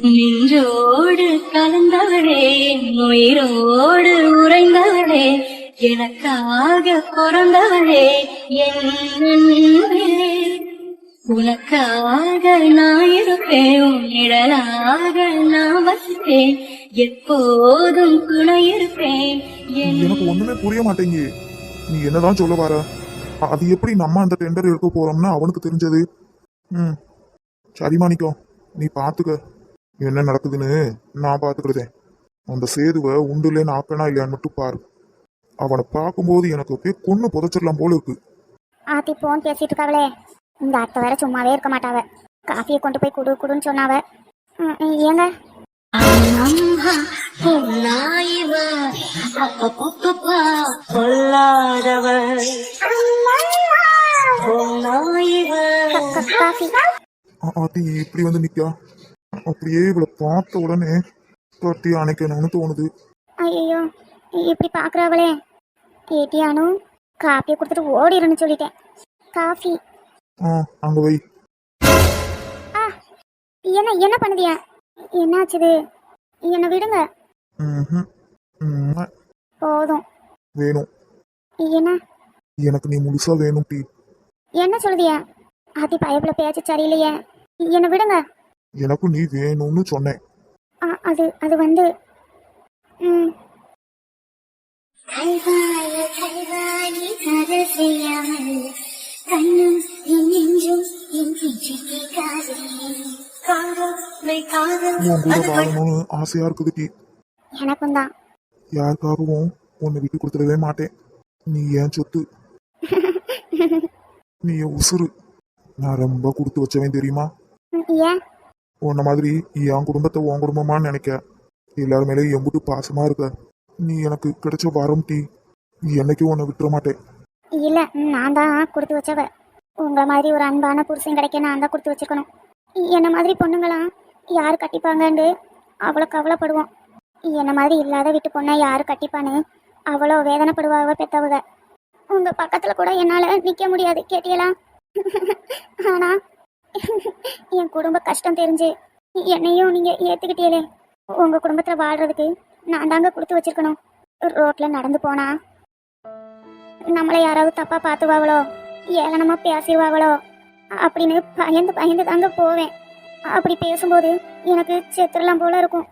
நெஞ்சோடு கலந்தவளே உயிரோடு உறைந்தவளே எனக்காக பிறந்தவளே என்னே உனக்காக நான் இருப்பேன் உன் நான் வசிப்பேன் எப்போதும் துணை இருப்பேன் எனக்கு ஒண்ணுமே புரிய மாட்டேங்க நீ என்னதான் சொல்ல வர அது எப்படி நம்ம அந்த டெண்டர் எடுக்க போறோம்னு அவனுக்கு தெரிஞ்சது. ம். சரி மாணிக்கம் நீ பாத்துக்க. என்ன நடக்குதுன்னு நான் பாத்துக்கிறதேன் அந்த சேதுவை உண்டுல நாக்கனா இல்லையான்னு மட்டும் பாரு. அவனை பார்க்கும்போது எனக்கு அப்படியே கொன்னு புதைச்சிடலாம் போல இருக்கு. ஆத்தி போன் பேசிட்டு இருக்காவளே. இந்த அத்தை வேற சும்மாவே இருக்க மாட்டாவ. காஃபியை கொண்டு போய் குடு குடுன்னு சொன்னாவ. ம், ம், ஏங்க? அம்மா பொல்லாயிவ. அப்பப்பப்பா பொல்லாதவள் பொல்லாயிவ. க- க- காஃபி. ஆ- ஆத்தி இப்படி வந்து நிக்கா. அப்படியே இவளை பார்த்த உடனே கட்டி அணைக்கணும்னு தோணுது. ஐயோ இப்படி பார்க்குறாவளே. ஏட்டியானு காஃபியை கொடுத்துட்டு ஓடிடுன்னு சொல்லிட்டேன். காஃபி. ஆ அங்க வை. ஆ என்ன என்ன பண்ணுதியா என்னாச்சுது? என்னை விடுங்க. ம்ஹும். ம்ம். போதும். வேணும். என்ன? எனக்கு நீ முழுசா வேணும் டீ. என்ன சொல்லுதியா ஆத்தி பயப்புல பேச்சு சரியில்லையே. என்னை விடுங்க. எனக்கு நீ வேணும்னு சொன்னேன். அது அது வந்து கண்ணும் என் நெஞ்சும் என் உன் கூட அது வாழணும்னு ஆசையா இருக்குது டீ எனக்கும் தான். யாருக்காகவும் உன்னை விட்டு கொடுத்துடவே மாட்டேன். நீ ஏன் சொத்து? நீ என் உசுரு நான் ரொம்ப கொடுத்து வச்சவன் தெரியுமா? ஏன்? உன்ன மாதிரி என் குடும்பத்தை உன் குடும்பமான்னு நினைக்க. எல்லார் மேலேயும் பாசமா இருக்க. நீ எனக்கு கிடைச்ச வரம் டீ. என்னைக்கும் உன்னை விட்டுற மாட்டேன். இல்லை நான் தான் கொடுத்து வச்சவ. உங்களை மாதிரி ஒரு அன்பான புருஷன் கிடைக்க நான் தான் கொடுத்து வச்சிருக்கணும். என்ன மாதிரி பொண்ணுங்களாம் யார் கட்டிப்பாங்கன்னு அவ்வளோ கவலைப்படுவோம். என்ன மாதிரி இல்லாத வீட்டு பொண்ணை யார் கட்டிப்பான்னு அவ்வளோ வேதனைப்படுவாவ பெத்தவங்க உங்கள் பக்கத்தில் கூட என்னால் நிற்க முடியாது கேட்டீங்களா? ஆனால் என் குடும்ப கஷ்டம் தெரிஞ்சு என்னையும் நீங்கள் ஏற்றுக்கிட்டீங்களே உங்கள் குடும்பத்தில் வாழ்கிறதுக்கு நான் தாங்க கொடுத்து வச்சிருக்கணும். ரோட்டில் நடந்து போனா நம்மளை யாராவது தப்பா பார்த்துவாங்களோ ஏளனமா பேசிடுவாங்களோ அப்படின்னு பயந்து பயந்து தாங்க போவேன். அப்படி பேசும்போது எனக்கு செத்துடலாம் போல இருக்கும்.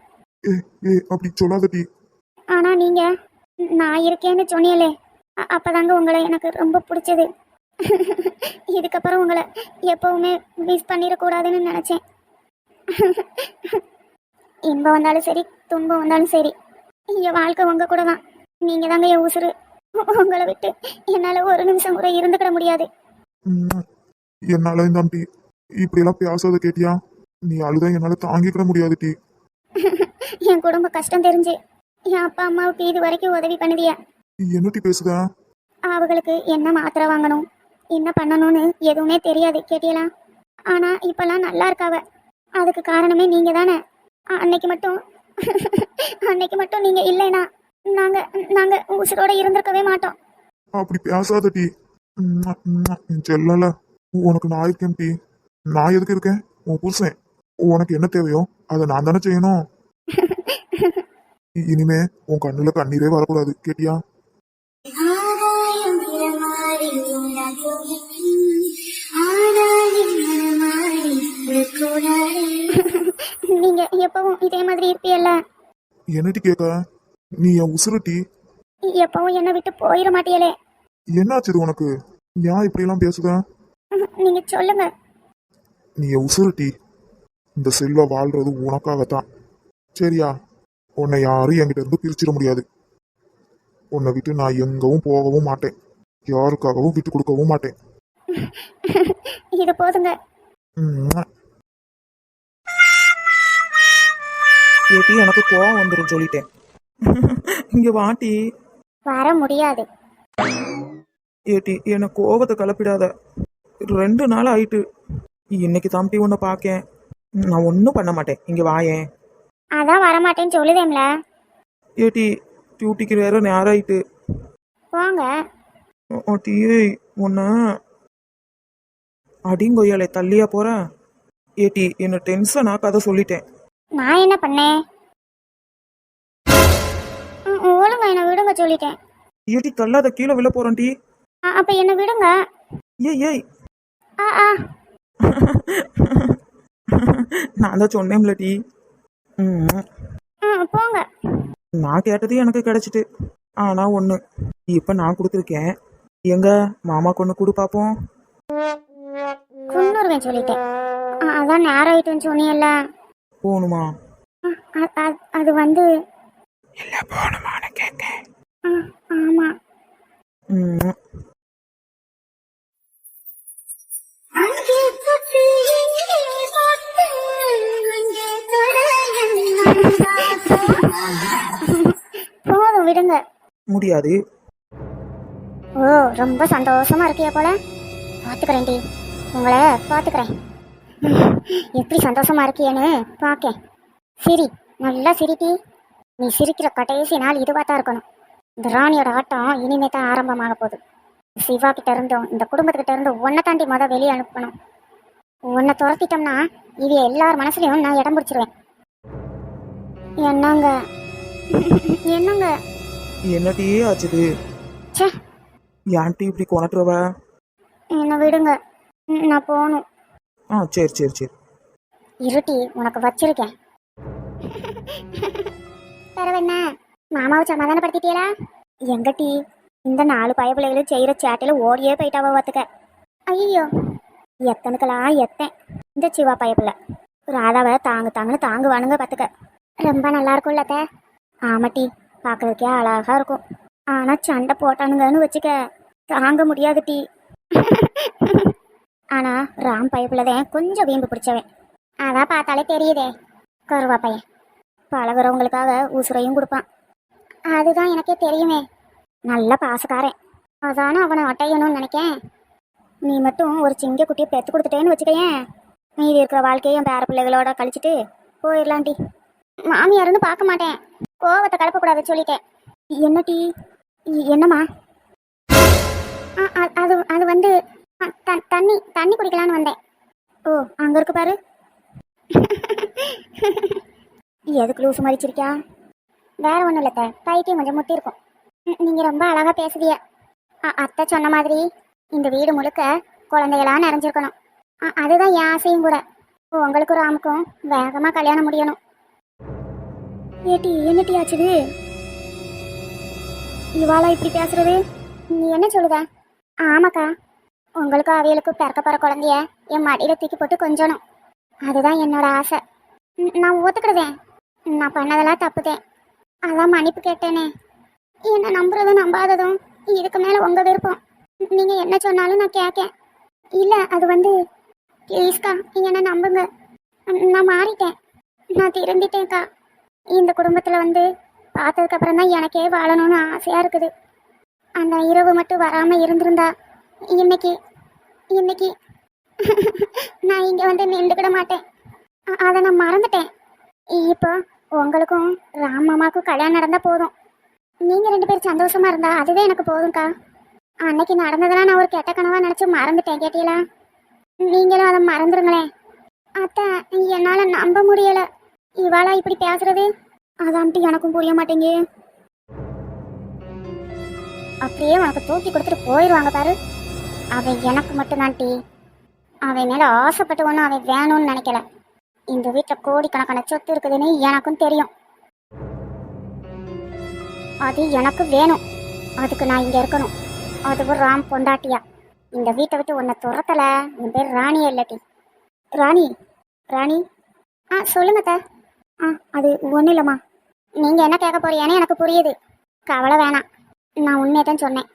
அப்படி சொல்லாத டீ. ஆனா நீங்க நான் இருக்கேன்னு சொன்னீங்களே அ- அப்பதாங்க உங்களை எனக்கு ரொம்ப பிடிச்சது. இதுக்கப்புறம் உங்களை எப்பவுமே மிஸ் பண்ணிடக்கூடாதுன்னு நினைச்சேன். இன்பம் வந்தாலும் சரி துன்பம் வந்தாலும் சரி என் வாழ்க்கை உங்க கூட தான். நீங்க தாங்க என் உசுறு. உங்களை விட்டு என்னால ஒரு நிமிஷம் கூட இருந்துக்கிட முடியாது. என்னால இந்த டீ இப்படியெல்லாம் பேசாத கேட்டியா? நீ அழுத என்னால தாங்கிக்கிட முடியாது டீ. என் குடும்ப கஷ்டம் தெரிஞ்சு என் அப்பா அம்மாவுக்கு இது வரைக்கும் உதவி பண்ணுதியா என்ன டீ பேசுத? அவங்களுக்கு என்ன மாத்திரை வாங்கணும்? என்ன பண்ணணும்னு எதுவுமே தெரியாது கேட்டியலா? ஆனா இப்பெல்லாம் நல்லா இருக்காவ. அதுக்கு காரணமே நீங்க தானே. அன்னைக்கு மட்டும் அன்னைக்கு மட்டும் நீங்க இல்லைனா நாங்க நாங்க உசுரோட இருந்திருக்கவே மாட்டோம். அப்படி பேசாத டீ. செல்லல. உனக்கு நான் இருக்கேன் டீ. நான் எதுக்கு இருக்கேன்? உன் புருஷன். உனக்கு என்ன தேவையோ அதை நான் தானே செய்யணும். இனிமே உன் கண்ணுல கண்ணீரே வரக்கூடாது கேட்டியா? நீங்க எப்பவும் இதே மாதிரி இருப்பீல்ல? என்னட்டி கேட்க நீ என் உசுரு டீ எப்பவும் என்னை விட்டு போயிட மாட்டியலே. என்னாச்சு இது உனக்கு? ஏன் இப்படியெல்லாம் பேசுத? நீங்க சொல்லுங்க. நீ என் உசுரு டீ இந்த செல்வா வாழ்றது உனக்காகத்தான். சரியா? உன்னை யாரும் என்கிட்ட இருந்து பிரிச்சிட முடியாது. உன்னை விட்டு நான் எங்கவும் போகவும் மாட்டேன். யாருக்காகவும் விட்டு கொடுக்கவும் மாட்டேன். இது போதுங்க. ஏட்டி எனக்கு கோவம் வந்துடும் சொல்லிட்டேன். இங்க வாட்டி. வர முடியாது. ஏட்டி என்னை கோவத்தை கலப்பிடாத. ரெண்டு நாள் ஆயிட்டு. இன்னைக்கு தம்பி உன்னை பார்க்கேன் நான் ஒன்றும் பண்ண மாட்டேன். இங்க வாயேன் அதான் வரமாட்டேன்னு சொல்லுதேம்ல. ஏட்டி டியூட்டிக்கு வேற நேரம் ஆயிட்டு. போங்க. டீயே உன்னை அடிங்கொய்யாலே தள்ளியா போற ஏட்டி என்ன டென்ஷனா கதை சொல்லிட்டேன். நான் என்ன பண்ணேன்? ஒழுங்க என்னை விடுங்க சொல்லிட்டேன். ஏட்டி தள்ளாத கீழே விழ போறேன் டி. அப்ப என்ன விடுங்க. ஏய் ஏய். ஆ ஆ நான் தான் சொன்னேன்ல டி. போங்க. நான் கேட்டது எனக்கு கிடைச்சிட்டு. ஆனா ஒன்று இப்போ நான் கொடுத்துருக்கேன். எங்க மாமாக்கு ஒன்று கொடு பார்ப்போம் குன்னுருவேன் சொல்லிட்டேன். அதான் நேரம் ஆயிட்டுன்னு சொன்னீங்கல்ல போகணுமா அ- அது வந்து இல்லை போகணுமான்னு கேட்க ஆமா. போதும் விடுங்க. முடியாது. ஓ ரொம்ப சந்தோஷமா இருக்கியா போல. பாத்துக்கிறேன் டி உங்களை பாத்துக்கிறேன். எப்படி சந்தோஷமா இருக்கியேன்னு? பார்க்கேன் சிரி. நல்லா சிரிட்டி நீ சிரிக்கிற கடைசி நாள் இதுவாக தான் இருக்கணும். இந்த ராணியோட ஆட்டம் இனிமே தான் ஆரம்பமாக போகுது. சிவா கிட்ட இருந்தும் இந்த குடும்பத்துக்கிட்ட இருந்தும் உன்னை தாண்டி முத வெளியே அனுப்பணும். உன்னை துரத்திட்டோம்னா இது எல்லார் மனசுலயும் நான் இடம் பிடிச்சிருவேன். என்னங்க? என்னங்க? என்ன டீ ஆச்சுது? ச்சே. ஏன் டீ இப்படி கொணட்டுறவ? என்னை விடுங்க. நான் போகணும். ஆ சரி சரி சரி. இருட்டி உனக்கு வச்சிருக்கேன். பரவண்ண மாமாவை சமாதானப்படுத்திட்டீங்களா எங்க டீ இந்த நாலு பயப்பிள்ளைகளும் செய்கிற சேட்டையில ஓடியே போயிட்டாவ பார்த்துக்க ஐயோ எத்தனுக்கெல்லாம் எத்தேன் இந்த சிவா பயப்பிள்ள ராதாவை தாங்கு தாங்குன்னு தாங்குவானுங்க பார்த்துக்க ரொம்ப நல்லா இருக்கும்ல அத்தை. ஆமா டீ பார்க்கறதுக்கே அழகா இருக்கும். ஆனா சண்டை போட்டானுங்கன்னு வச்சுக்க தாங்க முடியாது டீ ஆனா ராம் பயப்புலதான் கொஞ்சம் வீம்பு பிடிச்சவன். அதான் பார்த்தாலே தெரியுதே கருவா பையன். பழகுறவங்களுக்காக உசுரையும் கொடுப்பான். அதுதான் எனக்கே தெரியுமே நல்ல பாசக்காரன். அதானே அவனை அட்டையணும்னு நினைக்கேன். நீ மட்டும் ஒரு சிங்க குட்டியை பெற்று கொடுத்துட்டேன்னு வச்சுக்கையன். மீதி இருக்கிற வாழ்க்கையை என் பேர பிள்ளைகளோட கழிச்சிட்டு போயிடலாண்டி மாமியாருன்னு பார்க்க மாட்டேன். கோவத்தை கலப்பக்கூடாது சொல்லிட்டேன். என்ன டீ? என்னம்மா? அது அது வந்து தண்ணி தண்ணி குடிக்கலான்னு வந்தேன். ஓ அங்க இருக்கு பாரு. எதுக்கு லூசு மறிச்சிருக்கியா வேற ஒன்றும் இல்லை பைத்தியம் கொஞ்சம் முத்தி இருக்கும் நீங்க ரொம்ப அழகா பேசுதிய. அத்தை சொன்ன மாதிரி இந்த வீடு முழுக்க குழந்தைகளா நிறைஞ்சிருக்கணும். அதுதான் என் ஆசையும் கூட. உங்களுக்கும் ராமுக்கும் வேகமா கல்யாணம் முடியணும். ஏட்டி என்னட்டி ஆச்சுது? இவாளா இப்படி பேசுறது? நீ என்ன சொல்லுத? ஆமாக்கா. உங்களுக்கும் அவியலுக்கும் பிறக்க போகிற குழந்தைய என் மடியில் தூக்கி போட்டு கொஞ்சணும். அதுதான் என்னோட ஆசை. நான் ஒத்துக்கிடுதேன் நான் பண்ணதெல்லாம் தப்புதேன். அதான் மன்னிப்பு கேட்டேனே. என்னை நம்புறதும் நம்பாததும் இதுக்கு மேலே உங்கள் விருப்பம். நீங்கள் என்ன சொன்னாலும் நான் கேட்கேன் இல்லை அது வந்து ப்ளீஸ்க்கா நீங்க என்ன நம்புங்க. நான் மாறிட்டேன். நான் திருந்திட்டேன்க்கா. இந்த குடும்பத்தில் வந்து பார்த்ததுக்கப்புறம் தான் எனக்கே வாழணும்னு ஆசையாக இருக்குது. அந்த இரவு மட்டும் வராமல் இருந்திருந்தா இன்னைக்கு இன்னைக்கு. நான் இங்கே வந்து நின்றுக்கிட மாட்டேன். அதை நான் மறந்துட்டேன். இப்போ உங்களுக்கும் ராமம்மாவுக்கும் கல்யாணம் நடந்தால் போதும். நீங்கள் ரெண்டு பேரும் சந்தோஷமாக இருந்தா அதுவே எனக்கு போதும்க்கா. அன்னைக்கு நடந்ததெல்லாம் நான் ஒரு கெட்ட கனவாக நினச்சி மறந்துட்டேன் கேட்டீங்களா? நீங்களும் அதை மறந்துருங்களேன். அத்தை என்னால் நம்ப முடியலை. இவாளா இப்படி பேசுறது? அதான்ட்டு எனக்கும் புரிய மாட்டேங்க அப்படியே உனக்கு தூக்கி கொடுத்துட்டு போயிடுவாங்க பாரு. அவன் எனக்கு மட்டும்தான் டீ. அவன் மேல ஆசைப்பட்டு ஒன்றும் அவன் வேணும்னு நினைக்கல. இந்த வீட்டில் கோடிக்கணக்கான சொத்து இருக்குதுன்னு எனக்கும் தெரியும். அது எனக்கு வேணும். அதுக்கு நான் இங்கே இருக்கணும். அதுவும் ராம் பொண்டாட்டியா. இந்த வீட்டை விட்டு உன்னை துரத்தல. என் பேர் ராணி இல்லட்டி ராணி? ராணி? ஆ சொல்லுங்க அத்தை. ஆ அது ஒன்றும் இல்லைம்மா. நீங்கள் என்ன கேட்க போறீங்கன்னு எனக்கு புரியுது. கவலை வேணாம். நான் உண்மையை தான் சொன்னேன்.